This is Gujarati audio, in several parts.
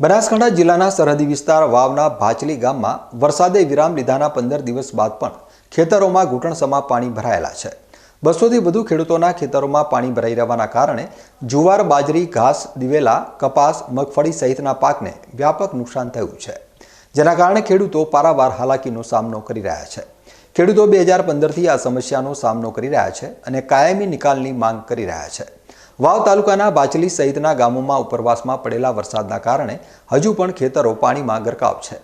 બનાસકાંઠા જિલ્લાના સરહદી વિસ્તાર વાવના ભાચલી ગામમાં વરસાદે વિરામ લીધાના પંદર દિવસ બાદ પણ ખેતરોમાં ઘૂંટણસમા પાણી ભરાયેલા છે. બસોથી વધુ ખેડૂતોના ખેતરોમાં પાણી ભરાઈ રહેવાના કારણે જુવાર, બાજરી, ઘાસ, દિવેલા, કપાસ, મગફળી સહિતના પાકને વ્યાપક નુકસાન થયું છે. જેના કારણે ખેડૂતો પારાવાર હાલાકીનો સામનો કરી રહ્યા છે. ખેડૂતો બે હજાર પંદરથી આ સમસ્યાનો સામનો કરી રહ્યા છે અને કાયમી નિકાલની માંગ કરી રહ્યા છે. વાવ તાલુકાના બાચલી સહિતના ગામોમાં ઉપરવાસમાં પડેલા વરસાદના કારણે હજુ પણ ખેતરો પાણીમાં ગરકાવ છે.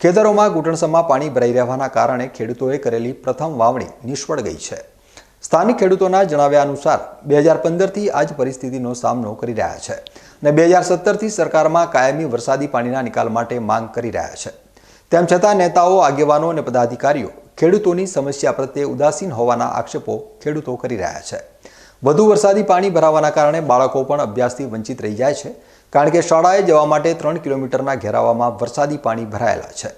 ખેતરોમાં ઘૂંટણસમાં પાણી ભરાઈ રહેવાના કારણે ખેડૂતોએ કરેલી પ્રથમ વાવણી નિષ્ફળ ગઈ છે. સ્થાનિક ખેડૂતોના જણાવ્યા અનુસાર બે હજાર પંદરથી આ જ પરિસ્થિતિનો સામનો કરી રહ્યા છે અને બે હજાર સત્તરથી સરકારમાં કાયમી વરસાદી પાણીના નિકાલ માટે માંગ કરી રહ્યા છે. તેમ છતાં નેતાઓ, આગેવાનો અને પદાધિકારીઓ ખેડૂતોની સમસ્યા પ્રત્યે ઉદાસીન હોવાના આક્ષેપો ખેડૂતો કરી રહ્યા છે. વધુ વરસાદી પાણી ભરાવાના કારણે બાળકો પણ અભ્યાસથી વંચિત રહી જાય છે, કારણ કે શાળાએ જવા માટે ત્રણ કિલોમીટરના ઘેરાવામાં વરસાદી પાણી ભરાયેલા છે.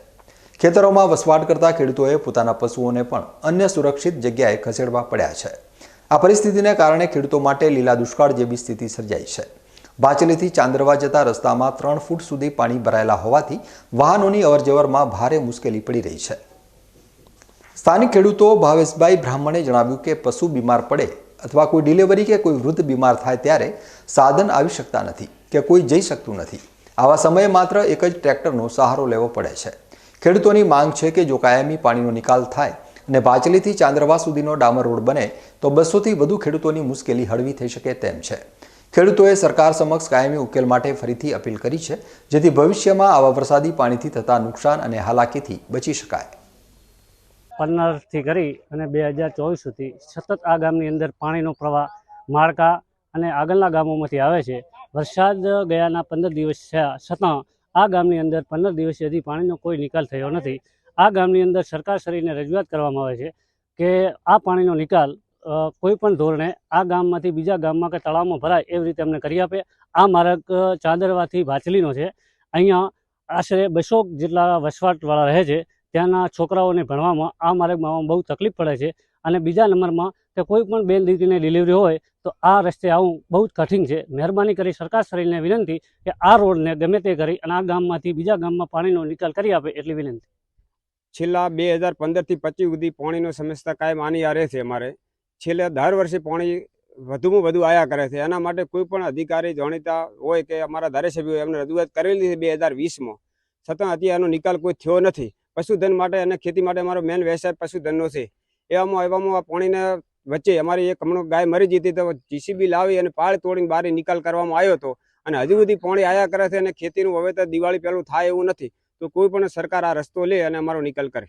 ખેતરોમાં વસવાટ કરતા ખેડૂતોએ પોતાના પશુઓને પણ અન્ય સુરક્ષિત જગ્યાએ ખસેડવા પડ્યા છે. આ પરિસ્થિતિને કારણે ખેડૂતો માટે લીલા દુષ્કાળ જેવી સ્થિતિ સર્જાઈ છે. બાચલીથી ચાંદરવા જતા રસ્તામાં ત્રણ ફૂટ સુધી પાણી ભરાયેલા હોવાથી વાહનોની અવરજવરમાં ભારે મુશ્કેલી પડી રહી છે. સ્થાનિક ખેડૂતો ભાવેશભાઈ બ્રાહ્મણે જણાવ્યું કે પશુ બીમાર પડે અથવા કોઈ ડિલિવરી કે કોઈ વૃદ્ધ બીમાર થાય ત્યારે સાધન આવી શકતા નથી કે કોઈ જઈ શકતું નથી. આવા સમયે માત્ર એક જ ટ્રેક્ટરનો સહારો લેવો પડે છે. ખેડૂતોની માંગ છે કે જો કાયમી પાણીનો નિકાલ થાય અને બાચલીથી ચાંદ્રવા સુધીનો ડામર રોડ બને, તો બસોથી વધુ ખેડૂતોની મુશ્કેલી હળવી થઈ શકે તેમ છે. ખેડૂતોએ સરકાર સમક્ષ કાયમી ઉકેલ માટે ફરીથી અપીલ કરી છે, જેથી ભવિષ્યમાં આવા વરસાદી પાણીથી થતા નુકસાન અને હાલાકીથી બચી શકાય. પન્નારથી કરી અને બે હજાર ચોવીસ સુધી સતત આ ગામની અંદર પાણીનો પ્રવાહ માળકા અને આગળના ગામોમાંથી આવે છે. વરસાદ ગયાના પંદર દિવસ થયા છતાં આ ગામની અંદર પંદર દિવસ સુધી પાણીનો કોઈ નિકાલ થયો નથી. આ ગામની અંદર સરકારશ્રીને રજૂઆત કરવામાં આવે છે કે આ પાણીનો નિકાલ કોઈ પણ ધોરણે આ ગામમાંથી બીજા ગામમાં કે તળાવમાં ભરાય એવી રીતે અમને કરી આપે. આ માર્ગ, ચાંદરવાથી ભાચલીનો છે. અહીંયા આશરે બસો જેટલા વસવાટવાળા રહે છે. ત્યાંના છોકરાઓને ભણવામાં આ માર્ગમાં બહુ તકલીફ પડે છે. અને બીજા નંબરમાં કે કોઈ પણ બેન દીકરીને ડિલિવરી હોય, તો આ રસ્તે આવું બહુ જ કઠિન છે. મહેરબાની કરી સરકારશ્રીને વિનંતી કે આ રોડને ગમે તે કરી અને આ ગામમાંથી બીજા ગામમાં પાણીનો નિકાલ કરી આપે એટલી વિનંતી. છેલ્લા બે હજાર પંદરથી પચીસ સુધી પાણીનો સમસ્યા કાયમ આની આ રહે છે અમારે. છેલ્લે દર વર્ષે પાણી વધુમાં વધુ આયા કરે છે. એના માટે કોઈ પણ અધિકારી જાણીતા હોય કે અમારા ધારાસભ્યો એમને રજૂઆત કરેલી છે બે હજાર વીસમાં. છતાં અત્યારે એનો નિકાલ કોઈ થયો નથી. પશુધન માટે અને ખેતી માટે અમારો મેન વ્યવસાય પશુધનનો છે. એવામાં એવામાં પાણીને વચ્ચે અમારી એક હમણાં ગાય મરી જતી તો જીસીબી લાવી અને પાળ તોડીને બહાર નિકાલ કરવામાં આવ્યો હતો. અને હજુ સુધી પાણી આયા કરે છે અને ખેતીનું હવે તો દિવાળી પહેલું થાય એવું નથી. તો કોઈ પણ સરકાર આ રસ્તો લે અને અમારો નિકાલ કરે.